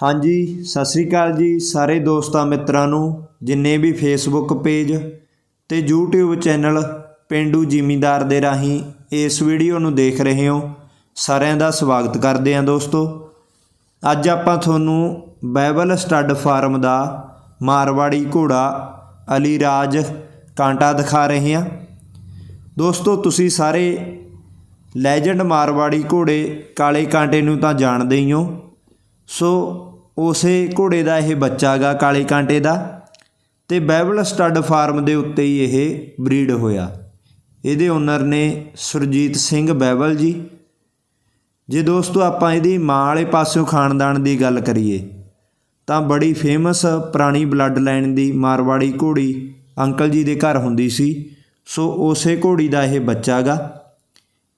ਹਾਂਜੀ, ਸਤਿ ਸ੍ਰੀ ਅਕਾਲ ਜੀ ਸਾਰੇ ਦੋਸਤਾਂ ਮਿੱਤਰਾਂ ਨੂੰ, ਜਿੰਨੇ ਵੀ ਫੇਸਬੁੱਕ ਪੇਜ ਤੇ YouTube ਚੈਨਲ ਪਿੰਡੂ ਜ਼ਿਮੀਂਦਾਰ ਦੇ ਰਾਹੀਂ ਇਸ ਵੀਡੀਓ ਨੂੰ ਦੇਖ ਰਹੇ ਹੋ, ਸਾਰਿਆਂ ਦਾ ਸਵਾਗਤ ਕਰਦੇ ਹਾਂ ਦੋਸਤੋ। ਅੱਜ ਆਪਾਂ ਤੁਹਾਨੂੰ ਬਾਈਬਲ ਸਟੱਡ ਫਾਰਮ ਦਾ ਮਾਰਵਾੜੀ ਘੋੜਾ ਅਲੀ ਰਾਜ ਕਾਂਟਾ ਦਿਖਾ ਰਹੇ ਹਾਂ। ਦੋਸਤੋ, ਤੁਸੀਂ ਸਾਰੇ ਲੈਜੈਂਡ ਮਾਰਵਾੜੀ ਘੋੜੇ ਕਾਲੇ ਕਾਂਟੇ ਨੂੰ ਤਾਂ ਜਾਣਦੇ ਹੀ ਹੋ। ਸੋ ਉਸੇ ਘੋੜੇ ਦਾ ਇਹ ਬੱਚਾ ਗਾ ਕਾਲੇ ਕਾਂਟੇ ਦਾ ਤੇ ਬਾਈਬਲ ਸਟੱਡ ਫਾਰਮ ਦੇ ਉੱਤੇ ਹੀ ਇਹ ਬਰੀਡ ਹੋਇਆ। ਇਹਦੇ ਓਨਰ ਨੇ ਸੁਰਜੀਤ ਸਿੰਘ ਬਾਈਬਲ ਜੀ। ਜੇ ਦੋਸਤੋ ਆਪਾਂ ਇਹਦੀ ਮਾਂ ਵਾਲੇ ਪਾਸਿਓਂ ਖਾਨਦਾਨ ਦੀ ਗੱਲ ਕਰੀਏ, ਤਾਂ ਬੜੀ ਫੇਮਸ ਪੁਰਾਣੀ ਬਲੱਡ ਲਾਈਨ ਦੀ ਮਾਰਵਾੜੀ ਘੋੜੀ ਅੰਕਲ ਜੀ ਦੇ ਘਰ ਹੁੰਦੀ ਸੀ। ਸੋ ਉਸੇ ਘੋੜੀ ਦਾ ਇਹ ਬੱਚਾ ਗਾ।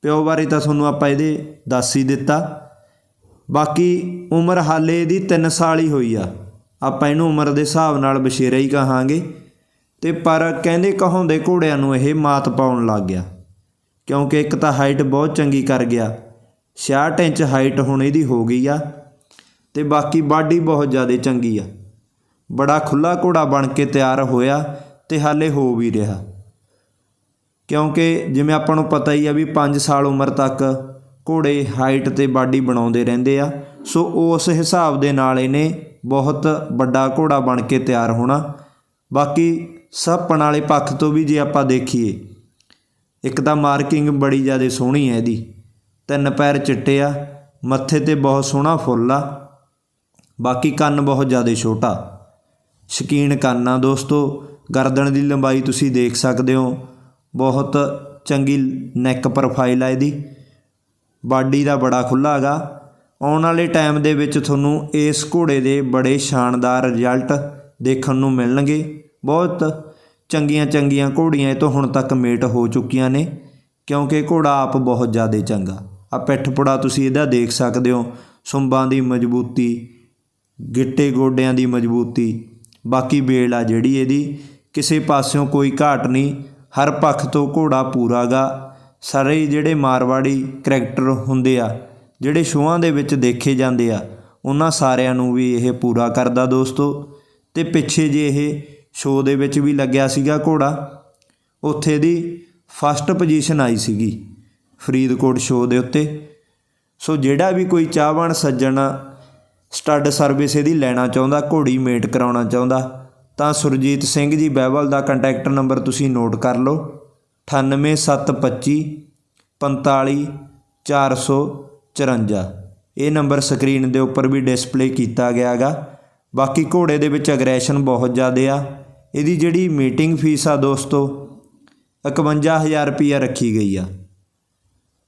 ਪਿਓ ਬਾਰੇ ਤਾਂ ਤੁਹਾਨੂੰ ਆਪਾਂ ਇਹਦੇ ਦੱਸ ਹੀ ਦਿੱਤਾ। ਬਾਕੀ ਉਮਰ ਹਾਲੇ ਇਹਦੀ 3 ਸਾਲ ਹੀ ਹੋਈ ਆ। ਆਪਾਂ ਇਹਨੂੰ ਉਮਰ ਦੇ ਹਿਸਾਬ ਨਾਲ ਬਸ਼ੇਰਾ ਹੀ ਕਹਾਂਗੇ। ਤੇ ਪਰ ਕਹਿੰਦੇ ਕਹਾਉਂਦੇ ਘੋੜਿਆਂ ਨੂੰ ਇਹ ਮਾਤ ਪਾਉਣ ਲੱਗ ਗਿਆ। ਕਿਉਂਕਿ ਇੱਕ ਤਾਂ ਹਾਈਟ ਬਹੁਤ ਚੰਗੀ ਕਰ ਗਿਆ। 66 ਇੰਚ ਹਾਈਟ ਹੁਣ ਇਹਦੀ ਹੋ ਗਈ ਆ। ਤੇ ਬਾਕੀ ਬਾਡੀ ਬਹੁਤ ਜ਼ਿਆਦਾ ਚੰਗੀ ਆ। ਬੜਾ ਖੁੱਲਾ ਘੋੜਾ ਬਣ ਕੇ ਤਿਆਰ ਹੋਇਆ ਤੇ ਹਾਲੇ ਹੋ ਵੀ ਰਿਹਾ। ਕਿਉਂਕਿ ਜਿਵੇਂ ਆਪਾਂ ਨੂੰ ਪਤਾ ਹੀ ਆ ਵੀ 5 ਸਾਲ ਉਮਰ ਤੱਕ ਘੋੜੇ ਹਾਈਟ ਤੇ ਬਾਡੀ ਬਣਾਉਂਦੇ ਰਹਿੰਦੇ ਆ। ਸੋ ਉਸ ਹਿਸਾਬ ਦੇ ਨਾਲ ਇਹਨੇ ਬਹੁਤ ਵੱਡਾ ਘੋੜਾ ਬਣ ਕੇ ਤਿਆਰ ਹੋਣਾ। ਬਾਕੀ ਸੱਪਣ ਵਾਲੇ ਪੱਖ ਤੋਂ ਵੀ ਜੇ ਆਪਾਂ ਦੇਖੀਏ, ਇੱਕ ਤਾਂ ਮਾਰਕਿੰਗ ਬੜੀ ਜ਼ਿਆਦਾ ਸੋਹਣੀ ਹੈ ਇਹਦੀ। ਤਿੰਨ ਪੈਰ ਚਿੱਟੇ ਆ, ਮੱਥੇ ਤੇ ਬਹੁਤ ਸੋਹਣਾ ਫੁੱਲ ਆ। ਬਾਕੀ ਕੰਨ ਬਹੁਤ ਜ਼ਿਆਦਾ ਛੋਟਾ। ਸ਼ਕੀਨ ਕੰਨ ਆ ਦੋਸਤੋ, ਗਰਦਨ ਦੀ ਲੰਬਾਈ ਤੁਸੀਂ ਦੇਖ ਸਕਦੇ ਹੋ। ਬਹੁਤ ਚੰਗੀ ਨੈਕ ਪ੍ਰੋਫਾਈਲ ਆ ਇਹਦੀ। ਬਾਡੀ ਦਾ ਬੜਾ ਖੁੱਲਾ ਹੈਗਾ। ਆਉਣ ਵਾਲੇ ਟਾਈਮ ਦੇ ਵਿੱਚ ਤੁਹਾਨੂੰ ਇਸ ਘੋੜੇ ਦੇ ਬੜੇ ਸ਼ਾਨਦਾਰ ਰਿਜ਼ਲਟ ਦੇਖਣ ਨੂੰ ਮਿਲਣਗੇ। ਬਹੁਤ ਚੰਗੀਆਂ ਚੰਗੀਆਂ ਘੋੜੀਆਂ ਇਹ ਤੋਂ ਹੁਣ ਤੱਕ ਮੇਟ ਹੋ ਚੁੱਕੀਆਂ ਨੇ, ਕਿਉਂਕਿ ਘੋੜਾ ਆਪ ਬਹੁਤ ਜ਼ਿਆਦਾ ਚੰਗਾ। ਆ ਪਿੱਠ ਪੁੜਾ ਤੁਸੀਂ ਇਹਦਾ ਦੇਖ ਸਕਦੇ ਹੋ। ਸੁੰਬਾਂ ਦੀ ਮਜ਼ਬੂਤੀ, ਗਿੱਟੇ ਗੋਡਿਆਂ ਦੀ ਮਜ਼ਬੂਤੀ, ਬਾਕੀ ਬੇਲ ਆ ਜਿਹੜੀ ਇਹਦੀ। ਕਿਸੇ ਪਾਸਿਓਂ ਕੋਈ ਘਾਟ ਨਹੀਂ, ਹਰ ਪੱਖ ਤੋਂ ਘੋੜਾ ਪੂਰਾਗਾ ਸਾਰੇ ਜਿਹੜੇ ਮਾਰਵਾੜੀ ਕਰੈਕਟਰ ਹੁੰਦੇ ਆ, ਜਿਹੜੇ ਸ਼ੋਆਂ ਦੇ ਵਿੱਚ ਦੇਖੇ ਜਾਂਦੇ ਆ, ਉਹਨਾਂ ਸਾਰਿਆਂ ਨੂੰ ਵੀ ਇਹ ਪੂਰਾ ਕਰਦਾ ਦੋਸਤੋ। ਤੇ ਪਿੱਛੇ ਜੇ ਇਹ ਸ਼ੋਅ ਦੇ ਵਿੱਚ ਵੀ ਲੱਗਿਆ ਸੀਗਾ ਘੋੜਾ, ਉੱਥੇ ਦੀ ਫਸਟ ਪੋਜੀਸ਼ਨ ਆਈ ਸੀਗੀ ਫਰੀਦਕੋਟ ਸ਼ੋਅ ਦੇ ਉੱਤੇ। ਸੋ ਜਿਹੜਾ ਵੀ ਕੋਈ ਚਾਹਵਾਨ ਸੱਜਣ ਸਟੱਡ ਸਰਵਿਸ ਇਹਦੀ ਲੈਣਾ ਚਾਹੁੰਦਾ, ਘੋੜੀ ਮੇਟ ਕਰਾਉਣਾ ਚਾਹੁੰਦਾ, ਤਾਂ ਸੁਰਜੀਤ ਸਿੰਘ ਜੀ ਬਹਿਵਲ ਦਾ ਕੰਟੈਕਟ ਨੰਬਰ ਤੁਸੀਂ ਨੋਟ ਕਰ ਲਓ। 98725 45454 ਇਹ ਨੰਬਰ ਸਕਰੀਨ ਦੇ ਉੱਪਰ ਵੀ ਡਿਸਪਲੇ ਕੀਤਾ ਗਿਆ ਹੈਗਾ ਬਾਕੀ ਘੋੜੇ ਦੇ ਵਿੱਚ ਅਗਰੈਸ਼ਨ ਬਹੁਤ ਜ਼ਿਆਦਾ ਆ। ਇਹਦੀ ਜਿਹੜੀ ਮੀਟਿੰਗ ਫੀਸ ਆ ਦੋਸਤੋ 51000 ਰੁਪਈਆ ਰੱਖੀ ਗਈ ਆ।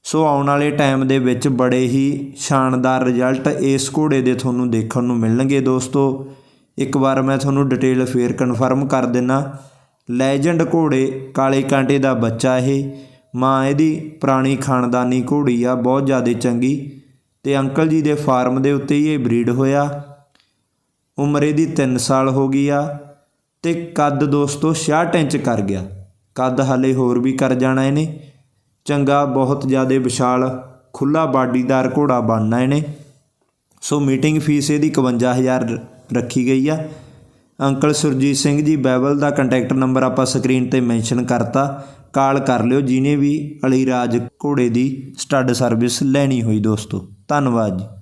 ਸੋ ਆਉਣ ਵਾਲੇ ਟਾਈਮ ਦੇ ਵਿੱਚ ਬੜੇ ਹੀ ਸ਼ਾਨਦਾਰ ਰਿਜ਼ਲਟ ਇਸ ਘੋੜੇ ਦੇ ਤੁਹਾਨੂੰ ਦੇਖਣ ਨੂੰ ਮਿਲਣਗੇ ਦੋਸਤੋ। ਇੱਕ ਵਾਰ ਮੈਂ ਤੁਹਾਨੂੰ ਡਿਟੇਲ ਫੇਰ ਕਨਫਰਮ ਕਰ ਦਿੰਨਾ। ਲੈਜੈਂਡ ਘੋੜੇ ਕਾਲੇ ਕਾਂਟੇ ਦਾ ਬੱਚਾ ਇਹ। ਮਾਂ ਇਹਦੀ ਪੁਰਾਣੀ ਖਾਨਦਾਨੀ ਘੋੜੀ ਆ, ਬਹੁਤ ਜ਼ਿਆਦਾ ਚੰਗੀ ਤੇ ਅੰਕਲ ਜੀ ਦੇ ਫਾਰਮ ਦੇ ਉੱਤੇ ਹੀ ਇਹ ਬਰੀਡ ਹੋਇਆ। ਉਮਰ ਇਹਦੀ 3 ਸਾਲ ਹੋ ਗਈ ਆ ਤੇ ਕੱਦ ਦੋਸਤੋ 66 ਇੰਚ ਕਰ ਗਿਆ। ਕੱਦ ਹਾਲੇ ਹੋਰ ਵੀ ਕਰ ਜਾਣਾ ਇਹਨੇ। ਚੰਗਾ, ਬਹੁਤ ਜ਼ਿਆਦਾ ਵਿਸ਼ਾਲ ਖੁੱਲਾ ਬਾਡੀਦਾਰ ਘੋੜਾ ਬਣਨਾ ਇਹਨੇ। ਸੋ ਮੀਟਿੰਗ ਫੀਸ ਇਹਦੀ 51000 ਰੱਖੀ ਗਈ ਆ। ਅੰਕਲ ਸੁਰਜੀਤ ਸਿੰਘ ਜੀ, ਬਾਈਬਲ ਦਾ ਕੰਟੈਕਟ ਨੰਬਰ ਆਪਾਂ ਸਕਰੀਨ ਤੇ ਮੈਂਸ਼ਨ ਕਰਤਾ। ਕਾਲ ਕਰ ਲਿਓ ਜਿਨੇ ਵੀ ਅਲੀ ਰਾਜ ਘੋੜੇ ਦੀ ਸਟੱਡ ਸਰਵਿਸ ਲੈਣੀ ਹੋਈ ਦੋਸਤੋ। ਧੰਨਵਾਦ ਜੀ।